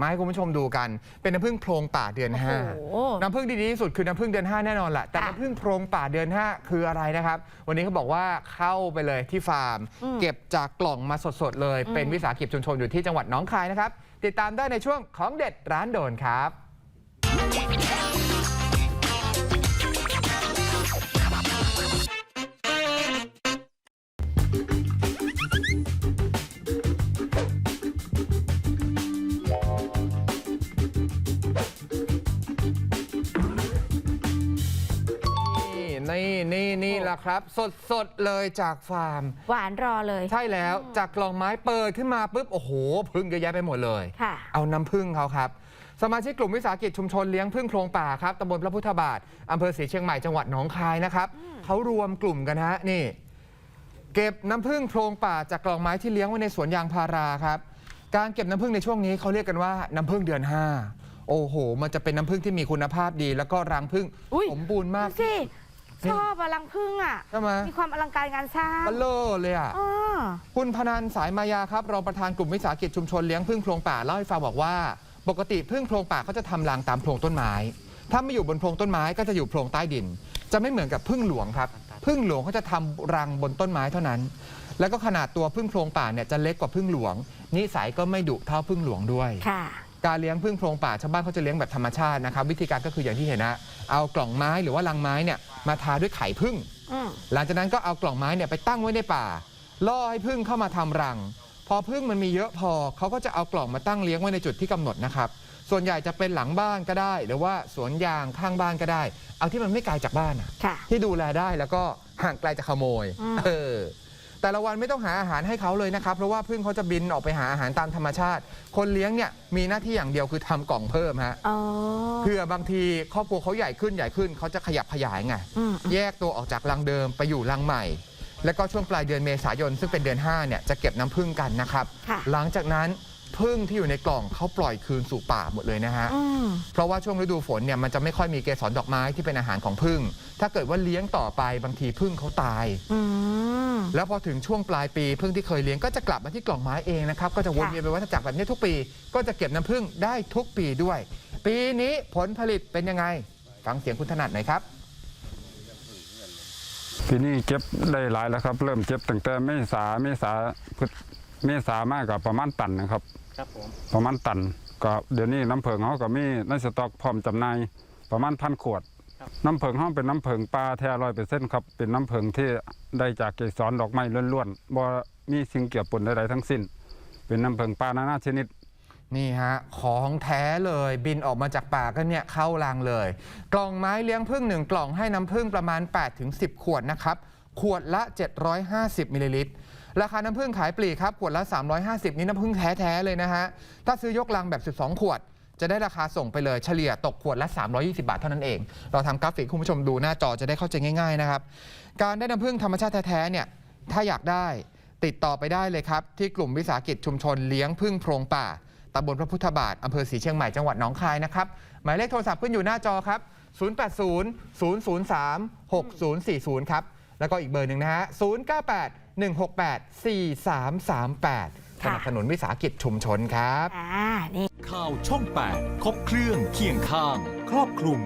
มาให้คุณผู้ชมดูกัน เป็นน้ำผึ้งโพรงป่าเดือนโอ้โห5น้ำผึ้งที่ดีที่สุดคือน้ำผึ้งเดือน5แน่นอนแหละแต่ค่ะน้ำผึ้งโพรงป่าเดือน5คืออะไรนะครับ วันนี้เขาบอกว่าเข้าไปเลยที่ฟาร์ม อืม เก็บจากกล่องมาสดๆเลยอืมเป็นวิสาหกิจชุมชนอยู่ที่จังหวัดหนองคายนะครับ ติดตามได้ในช่วงของเด็ดร้านโดนครับ นี่นี่นี่นี่แหละครับ สดๆเลยจากฟาร์ม หวานรอเลย ใช่แล้วจากกล่องไม้เปิดขึ้นมาปุ๊บโอ้โหพึ่งเยอะแยะไปหมดเลย ค่ะ เอาน้ำพึ่งเขาครับ สมาชิกกลุ่มวิสาหกิจชุมชนเลี้ยงพึ่งโพรงป่าครับตำบลพระพุทธบาทอำเภอศรีเชียงใหม่จังหวัดหนองคายนะครับเขารวมกลุ่มกันฮะนี่ เก็บน้ำพึ่งโพรงป่าจากกล่องไม้ที่เลี้ยงไว้ในสวนยางพาราครับ การเก็บน้ำพึ่งในช่วงนี้เขาเรียกกันว่าน้ำพึ่งเดือน5โอ้โห มันจะเป็นน้ำพึ่งที่มีคุณภาพดี แล้วก็รังพึ่งอุ๊ยสมบูรณ์มากดูสิ ชอบอะรังพึ่งอะใช่ไหมมีความอลังการงานสร้างเบลเลอร์เลยอะอ๋อคุณพนันสายมายาครับรองประธานกลุ่มวิสาหกิจชุมชนเลี้ยงพึ่งโพรงป่าเล่าให้ฟังบอกว่า ปกติพึ่งโพรงป่าเขาจะทำรังตามโพรงต้นไม้ ถ้าไม่อยู่บนโพรงต้นไม้ก็จะอยู่โพรงใต้ดิน จะไม่เหมือนกับพึ่งหลวงครับพึ่งหลวงเขาจะทำรังบนต้นไม้เท่านั้น แล้วก็ขนาดตัวพึ่งโพรงป่าเนี่ยจะเล็กกว่าพึ่งหลวงนิสัยก็ไม่ดุเท่าพึ่งหลวงด้วย ค่ะ การเลี้ยงพึ่งโพรงป่าชาวบ้านเขาจะเลี้ยงแบบธรรมชาตินะครับวิธีการก็คืออย่างที่เห็นนะเอากล่องไม้หรือว่ารังไม้เนี่ยมาทาด้วยไข่พึ่ง อืมหลังจากนั้นก็เอากล่องไม้เนี่ยไปตั้งไว้ในป่า ล่อให้พึ่งเข้ามาทำรัง พอพึ่งมันมีเยอะพอเขาก็จะเอากล่องมาตั้งเลี้ยงไว้ในจุดที่กำหนดนะครับ ส่วนใหญ่จะเป็นหลังบ้านก็ได้ หรือว่าสวนยางข้างบ้านก็ได้ เอาที่มันไม่ไกลจากบ้านอะค่ะ ที่ดูแลได้แล้วก็ห่างไกลจากขโมย อืม เออ แต่ละวันไม่ต้องหาอาหารให้เขาเลยนะครับเพราะว่าพึ่งเขาจะบินออกไปหาอาหารตามธรรมชาติ คนเลี้ยงเนี่ยมีหน้าที่อย่างเดียวคือทำกล่องเพิ่มฮะอ๋อ เพื่อบางทีครอบครัวเขาใหญ่ขึ้นใหญ่ขึ้นเขาจะขยับขยายไง อืม แยกตัวออกจากรังเดิมไปอยู่รังใหม่ แล้วก็ช่วงปลายเดือนเมษายน ซึ่งเป็นเดือน 5 เนี่ย จะเก็บน้ำผึ้งกันนะครับ ค่ะ หลังจากนั้น ผึ้งที่อยู่ในกล่องเขาปล่อยคืนสู่ป่าหมดเลยนะฮะ อืม เพราะว่าช่วงฤดูฝนเนี่ยมันจะไม่ค่อยมีเกสรดอกไม้ที่เป็นอาหารของผึ้งถ้าเกิดว่าเลี้ยงต่อไปบางทีผึ้งเขาตาย อืม แล้วพอถึงช่วงปลายปีผึ้งที่เคยเลี้ยงก็จะกลับมาที่กล่องไม้เองนะครับ ก็จะวนค่ะ เวียนไปวัฏจักรแบบนี้ทุกปี ก็จะเก็บน้ำผึ้งได้ทุกปีด้วย ปีนี้ผลผลิตเป็นยังไง ฟังเสียงคุณถนัดหน่อยครับปีนี้เก็บได้หลายแล้วครับ เริ่มเก็บตั้งแต่เมษาเมษาพฤษ เมษามากกับประมาณตันนะครับ ครับผม ประมาณตันก็เดี๋ยวนี้น้ำเพิงเขาก็มีในสต็อกพร้อมจำหน่ายประมาณพันขวดน้ำเพิงเขาเป็นน้ำเพิงปลาแท้ร้อยเปอร์เซ็นต์ครับเป็นน้ำเพิงที่ได้จากเกสรดอกไม้ล้วนๆบ่มีสิ่งเกี่ยวปนใดๆทั้งสิ้น เป็นน้ำเพิงปลานานาชนิด นี่ฮะ ของแท้เลยบินออกมาจากป่าก็เนี่ยเข้ารังเลย กล่องไม้เลี้ยงผึ้งหนึ่งกล่องให้น้ำผึ้งประมาณ 8-10 ขวดนะครับ ขวดละ 750มิลลิลิตร ราคาน้ำผึ้งขายปลีกครับขวดละ 350 นี่น้ำผึ้งแท้ๆเลยนะฮะ ถ้าซื้อยกลังแบบ 12 ขวด จะได้ราคาส่งไปเลยเฉลี่ยตกขวดละ 320 บาทเท่านั้นเอง เราทำกราฟิกคุณผู้ชมดูหน้าจอจะได้เข้าใจง่ายๆนะครับ การได้น้ำผึ้งธรรมชาติแท้ๆเนี่ยถ้าอยากได้ติดต่อไปได้เลยครับ ที่กลุ่มวิสาหกิจชุมชนเลี้ยงผึ้งโพรงป่าตำบลพระพุทธบาทอำเภอศรีเชียงใหม่จังหวัดหนองคายนะครับหมายเลขโทรศัพท์ขึ้นอยู่หน้าจอครับ 080 003 6040 ครับ แล้วก็อีกเบอร์หนึ่งนะฮะ 098 168 4338 สนับสนุนวิสาหกิจชุมชนครับ อ่านี่ ข่าวช่อง 8 ครบเครื่องเคียงข้าง ครอบคลุม